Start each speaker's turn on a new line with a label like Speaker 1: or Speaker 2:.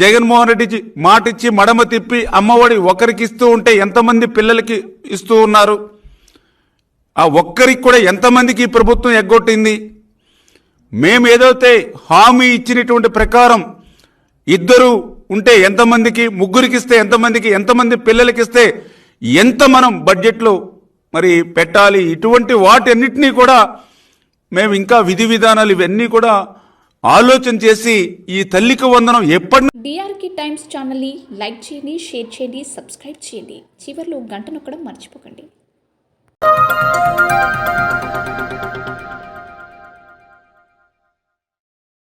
Speaker 1: జగన్మోహన్ రెడ్డి మాట ఇచ్చి మడమ తిప్పి అమ్మఒడి ఒకరికి ఇస్తూ ఉంటే ఎంతమంది పిల్లలకి ఇస్తూ ఉన్నారు? ఆ ఒక్కరికి కూడా ఎంతమందికి ఈ ప్రభుత్వం ఎగ్గొట్టింది? మేము ఏదైతే హామీ ఇచ్చినటువంటి ప్రకారం ఇద్దరు ఉంటే ఎంతమందికి ముగ్గురికి ఇస్తే ఎంతమందికి ఎంతమంది పిల్లలకి ఇస్తే ఎంత మనం బడ్జెట్లో మరి పెట్టాలి? ఇటువంటి వాటన్నిటినీ కూడా మేము ఇంకా విధి విధానాలు ఇవన్నీ కూడా ఆలోచన చేసి ఈ తల్లికి వందనం ఎప్పటి
Speaker 2: డిఆర్కి టైమ్స్ ఛానల్ని లైక్ చేయండి షేర్ చేయండి సబ్స్క్రైబ్ చేయండి. చివర్లో గంట నొక్కడం మర్చిపోకండి.